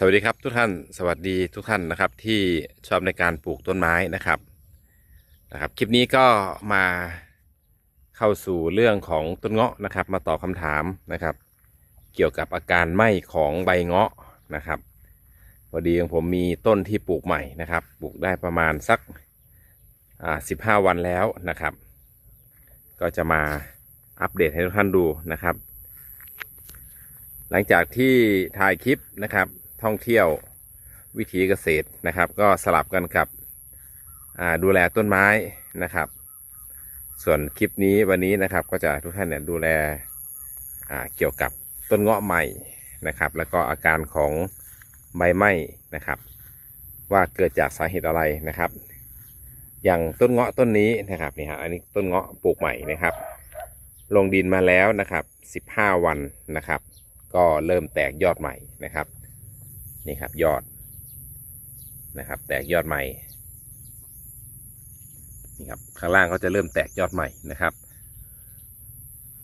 สวัสดีครับทุกท่านสวัสดีทุกท่านนะครับที่ชอบในการปลูกต้นไม้นะครับนะครับ คลิปนี้ก็มาเข้าสู่เรื่องของต้นเงาะนะครับ มาตอบคำถามนะครับ เกี่ยวกับอาการไหม้ของใบเงาะนะครับพอดีของผมมีต้นที่ปลูกใหม่นะครับ ปลูกได้ประมาณสักสิบห้าวันแล้วนะครับ ก็จะมาอัปเดตให้ทุกท่านดูนะครับ หลังจากที่ถ่ายคลิปนะครับ ท่องเที่ยววิถีเกษตรนะครับ ก็สลับกันกับดูแลต้นไม้นะครับ ส่วนคลิปนี้วันนี้นะครับก็จะทุกท่านเนี่ยดูแลเกี่ยวกับต้นเงาะใหม่นะครับ แล้วก็อาการของใบไหม้นะครับ ว่าเกิดจากสาเหตุอะไรนะครับ อย่างต้นเงาะต้นนี้นะครับนี่ฮะอันนี้ต้นเงาะปลูกใหม่นะครับ ลงดินมาแล้วนะครับ 15 วันนะครับ ก็เริ่มแตกยอดใหม่นะครับ นี่ครับยอดนะครับ แตกยอดใหม่นี่ครับข้างล่างก็จะเริ่มแตกยอดใหม่นะครับ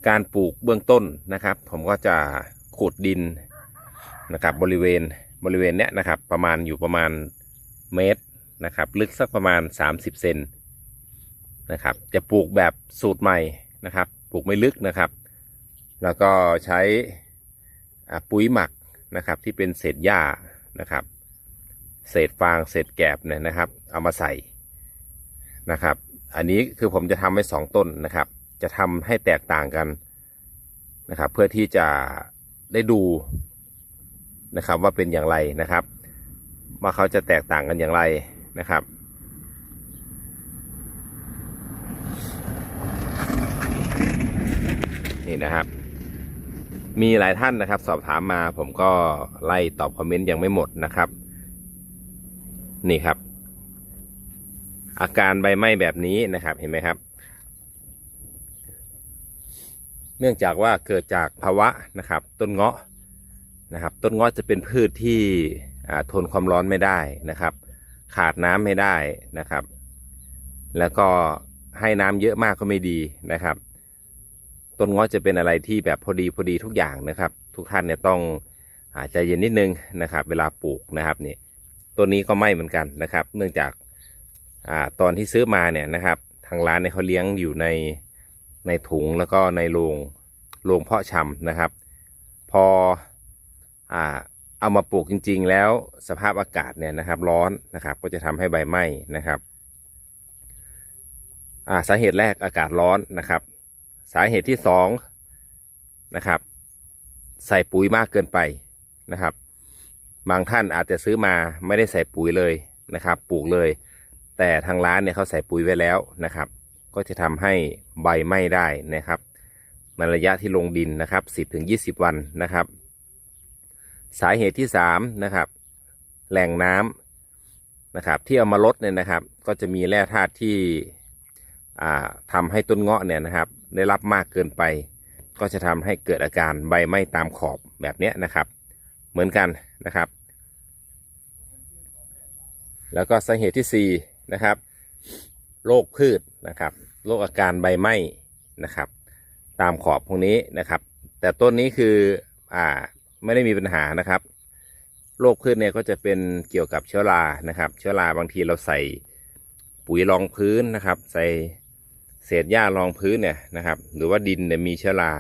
การปลูกเบื้องต้นนะครับ ผมก็จะขุดดินนะครับบริเวณบริเวณเนี้ยนะครับ ประมาณอยู่ประมาณเมตรนะครับ ลึกสักประมาณ 30เซนนะครับ จะปลูกแบบสูตรใหม่นะครับ ปลูกไม่ลึกนะครับ แล้วก็ใช้ปุ๋ยหมักนะครับที่เป็นเศษหญ้า นะครับ เศษฟางเศษแกบเนี่ยนะครับ เอามาใส่นะครับ อันนี้คือผมจะทำให้สองต้นนะครับ จะทำให้แตกต่างกันนะครับ เพื่อที่จะได้ดูนะครับว่าเป็นอย่างไรนะครับ ว่าเขาจะแตกต่างกันอย่างไรนะครับนี่นะครับ มีหลายท่านนะครับ สอบถามมาผมก็ไล่ตอบคอมเมนต์ยังไม่หมดนะครับ นี่ครับ อาการใบไหม้แบบนี้นะครับเห็นไหมครับ เนื่องจากว่าเกิดจากภาวะนะครับ ต้นเงาะนะครับ ต้นเงาะจะเป็นพืชที่ทนความร้อนไม่ได้นะครับ ขาดน้ำไม่ได้นะครับ แล้วก็ให้น้ำเยอะมากก็ไม่ดีนะครับ ต้นงาะจะเป็นอะไรที่แบบพอดีพอดีทุกอย่างนะครับ ทุกท่านเนี่ยต้องอาใจเย็นนิดนึงนะครับ เวลาปลูกนะครับนี่ต้นนี้ก็ไหม้เหมือนกันนะครับ เนื่องจากอ่าตอนที่ซื้อมาเนี่ยนะครับ ทางร้านเนี่ยเขาเลี้ยงอยู่ในในถุงแล้วก็ในโรงโรงเพาะชำนะครับ พออ่าเอามาปลูกจริง ๆ แล้วสภาพอากาศเนี่ยนะครับ ร้อนนะครับ ก็จะทำให้ใบไหม้นะครับอ่าสาเหตุแรกอากาศร้อนนะครับ สาเหตุที่สองนะครับ ใส่ปุ๋ยมากเกินไปนะครับ บางท่านอาจจะซื้อมาไม่ได้ใส่ปุ๋ยเลยนะครับ ปลูกเลย แต่ทางร้านเนี่ยเขาใส่ปุ๋ยไว้แล้วนะครับ ก็จะทำให้ใบไหม้ได้นะครับในระยะที่ลงดินนะครับ 10ถึง20 วันนะครับ สาเหตุที่สามนะครับ แหล่งน้ำนะครับ ที่เอามาลดเนี่ยนะครับ ก็จะมีแร่ธาตุที่อ่าทำให้ต้นเงาะเนี่ยนะครับ ได้รับมากเกินไป ก็จะทำให้เกิดอาการใบไหม้ตามขอบแบบนี้นะครับ เหมือนกันนะครับ แล้วก็สาเหตุที่สี่นะครับโรคพืชนะครับโรคอาการใบไหม้นะครับ ตามขอบพวกนี้นะครับ แต่ต้นนี้คืออ่าไม่ได้มีปัญหานะครับโรคพืชเนี่ยก็จะเป็นเกี่ยวกับเชื้อรานะครับ เชื้อราบางทีเราใส่ปุ๋ยรองพื้นนะครับ ใส่ เศษหญ้ารองพื้นเนี่ยนะครับ หรือว่าดินเนี่ยมีเชื้อรา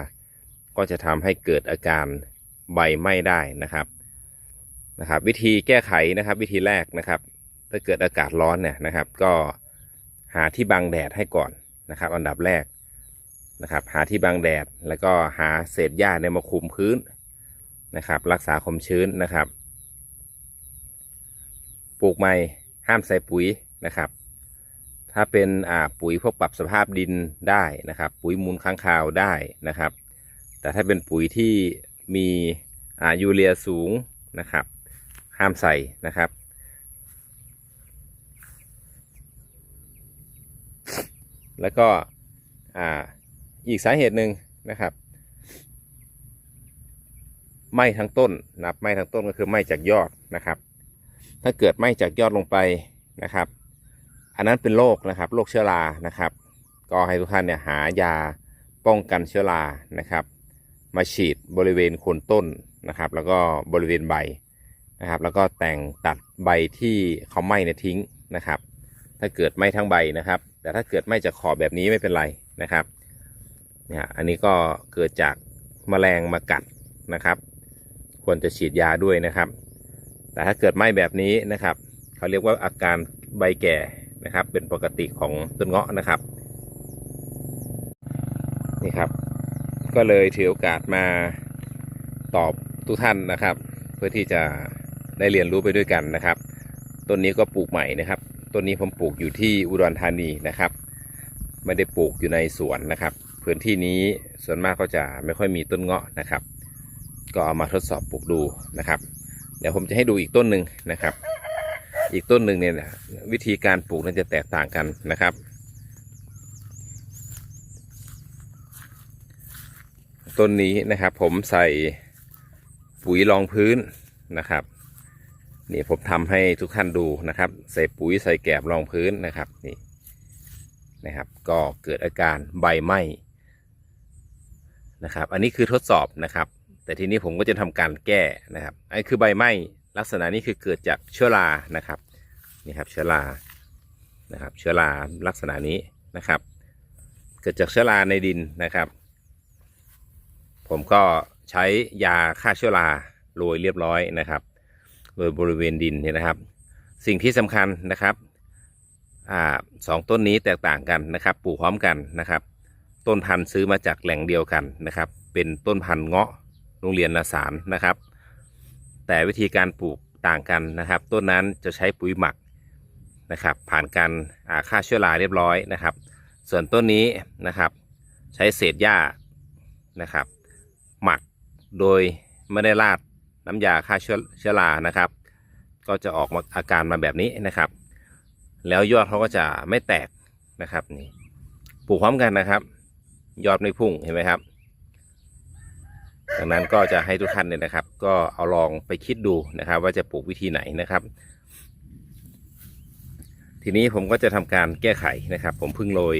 ก็จะทำให้เกิดอาการใบไหม้ได้นะครับนะครับ วิธีแก้ไขนะครับ วิธีแรกนะครับ ถ้าเกิดอากาศร้อนเนี่ยนะครับ ก็หาที่บังแดดให้ก่อนนะครับ อันดับแรกนะครับ หาที่บังแดดแล้วก็หาเศษหญ้าเนี่ยมาคุมพื้นนะครับ รักษาความชื้นนะครับ ปลูกใหม่ห้ามใส่ปุ๋ยนะครับ ถ้าเป็นอ่าปุ๋ยพวกปรับสภาพดินได้นะครับ ปุ๋ยมูลค้างคาวได้นะครับ แต่ถ้าเป็นปุ๋ยที่มีอ่ายูเรียสูงนะครับ ห้ามใส่นะครับแล้วก็อ่าอีกสาเหตุหนึ่งนะครับไหม้ทั้งต้นนับไหม้ทั้งต้นก็คือไหม้จากยอดนะครับ ถ้าเกิดไหม้จากยอดลงไปนะครับ อันนั้นเป็นโรคนะครับโรคเชื้อรานะครับ ก็ให้ทุกท่านเนี่ยหายาป้องกันเชื้อรานะครับ มาฉีดบริเวณโคนต้นนะครับ แล้วก็บริเวณใบนะครับ แล้วก็แต่งตัดใบที่เขาไหม้เนี่ยทิ้งนะครับ ถ้าเกิดไหม้ทั้งใบนะครับ แต่ถ้าเกิดไหม้จากขอบแบบนี้ไม่เป็นไรนะครับเนี่ยอันนี้ก็เกิดจากแมลงมากัดนะครับ ควรจะฉีดยาด้วยนะครับ แต่ถ้าเกิดไหม้แบบนี้นะครับ เขาเรียกว่าอาการใบแก่ นะครับ เป็นปกติของต้นเงาะนะครับ นี่ครับ ก็เลยถือโอกาสมาตอบทุกท่านนะครับ เพื่อที่จะได้เรียนรู้ไปด้วยกันนะครับ ต้นนี้ก็ปลูกใหม่นะครับ ต้นนี้ผมปลูกอยู่ที่อุดรธานีนะครับ ไม่ได้ปลูกอยู่ในสวนนะครับ พื้นที่นี้ส่วนมากก็จะไม่ค่อยมีต้นเงาะนะครับ ก็เอามาทดสอบปลูกดูนะครับ เดี๋ยวผมจะให้ดูอีกต้นหนึ่งนะครับ อีกต้นหนึ่งเนี่ยวิธีการปลูกนั้นจะแตกต่างกันนะครับ ต้นนี้นะครับ ผมใส่ปุ๋ยรองพื้นนะครับนี่ผมทำให้ทุกท่านดูนะครับ ใส่ปุ๋ยใส่แกบรองพื้นนะครับนี่นะครับ ก็เกิดอาการใบไหม้นะครับ อันนี้คือทดสอบนะครับ แต่ทีนี้ผมก็จะทำการแก้นะครับอันนี้คือใบไหม้ ลักษณะนี้คือเกิดจากเชื้อรานะครับนี่ครับเชื้อรานะครับเชื้อราลักษณะนี้นะครับ เกิดจากเชื้อราในดินนะครับ ผมก็ใช้ยาฆ่าเชื้อราโรยเรียบร้อยนะครับโดยบริเวณดินเนี่ยนะครับ สิ่งที่สำคัญนะครับอ่าสองต้นนี้แตกต่างกันนะครับปลูกพร้อมกันนะครับ ต้นพันธุ์ซื้อมาจากแหล่งเดียวกันนะครับ เป็นต้นพันธุ์เงาะโรงเรียนนาสารนะครับ แต่วิธีการปลูกต่างกันนะครับ ต้นนั้นจะใช้ปุ๋ยหมักนะครับ ผ่านการฆ่าเชื้อราเรียบร้อยนะครับ ส่วนต้นนี้นะครับ ใช้เศษหญ้านะครับ หมักโดยไม่ได้ราดน้ำยาฆ่าเชื้อเชื้อรานะครับ ก็จะออกมาอาการมาแบบนี้นะครับ แล้วยอดเขาก็จะไม่แตกนะครับนี่ปลูกพร้อมกันนะครับ ยอดไม่พุ่งเห็นไหมครับ ดังนั้นก็จะให้ทุกท่านเนี่ยนะครับ ก็เอาลองไปคิดดูนะครับ ว่าจะปลูกวิธีไหนนะครับ ทีนี้ผมก็จะทำการแก้ไขนะครับ ผมเพิ่งโรย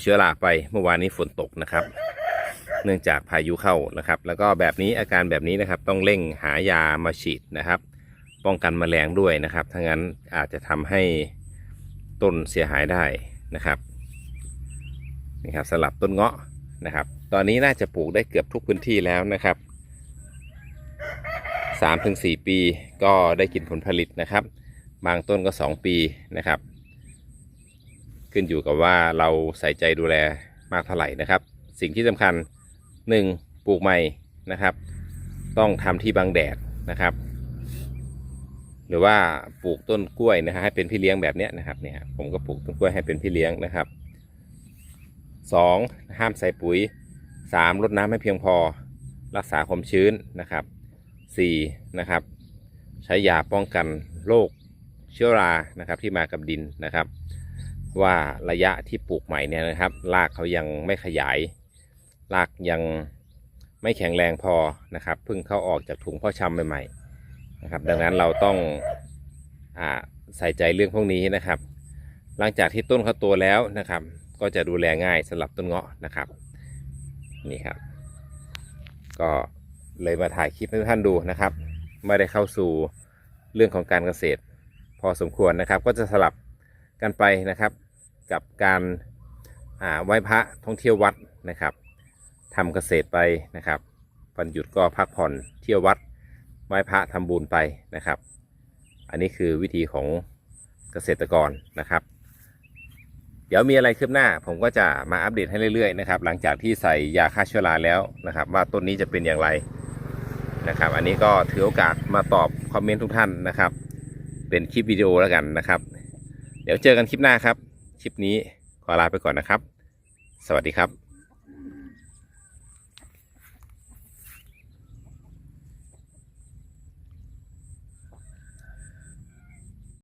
เชื้อราไปเมื่อวานนี้ฝนตกนะครับ เนื่องจากพายุเข้านะครับ แล้วก็แบบนี้อาการแบบนี้นะครับ ต้องเร่งหายามาฉีดนะครับ ป้องกันแมลงด้วยนะครับถ้างั้นอาจจะทำให้ต้นเสียหายได้นะครับนี่ครับสลับต้นเงาะ นะครับ ตอนนี้น่าจะปลูกได้เกือบทุกพื้นที่แล้วนะครับสามถึงสี่ปีก็ได้กินผลผลิตนะครับ บางต้นก็สองปีนะครับ ขึ้นอยู่กับว่าเราใส่ใจดูแลมากเท่าไหร่นะครับ สิ่งที่สำคัญหนึ่งปลูกใหม่นะครับ ต้องทำที่บังแดดนะครับ หรือว่าปลูกต้นกล้วยนะฮะให้เป็นพี่เลี้ยงแบบนี้นะครับเนี่ยผมก็ปลูกต้นกล้วยให้เป็นพี่เลี้ยงนะครับ สองห้ามใส่ปุ๋ยสามรดน้ำให้เพียงพอ รักษาความชื้นนะครับสี่นะครับใช้ยาป้องกันโรคเชื้อรานะครับที่มากับดินนะครับ ว่าระยะที่ปลูกใหม่เนี่ยนะครับรากเขายังไม่ขยายรากยังไม่แข็งแรงพอนะครับเพิ่งเข้าออกจากถุงพ่อชำใหม่ๆนะครับ ดังนั้นเราต้องอใส่ใจเรื่องพวกนี้นะครับ หลังจากที่ต้นเขาโตแล้วนะครับ ก็จะดูแลง่ายสำหรับต้นเงาะนะครับนี่ครับ ก็เลยมาถ่ายคลิปให้ทุกท่านดูนะครับไม่ได้เข้าสู่เรื่องของการเกษตร พอสมควรนะครับ ก็จะสลับกันไปนะครับ กับการไหว้พระท่องเที่ยววัดนะครับทำเกษตรไปนะครับวันหยุดก็พักผ่อนเที่ยววัดไหว้พระทำบุญไปนะครับ อันนี้คือวิธีของเกษตรกรนะครับ ดี๋ยวมีอะไรคืบหน้า ผมก็จะมาอัปเดตให้เรื่อยๆนะครับหลังจากที่ใส่ยาฆ่าเชื้อราแล้วนะครับ ว่าต้นนี้จะเป็นอย่างไรนะครับ อันนี้ก็ถือโอกาสมาตอบคอมเมนต์ทุกท่านนะครับ เป็นคลิปวิดีโอแล้วกันนะครับ เดี๋ยวเจอกันคลิปหน้าครับ คลิปนี้ขอลาไปก่อนนะครับ สวัสดีครับ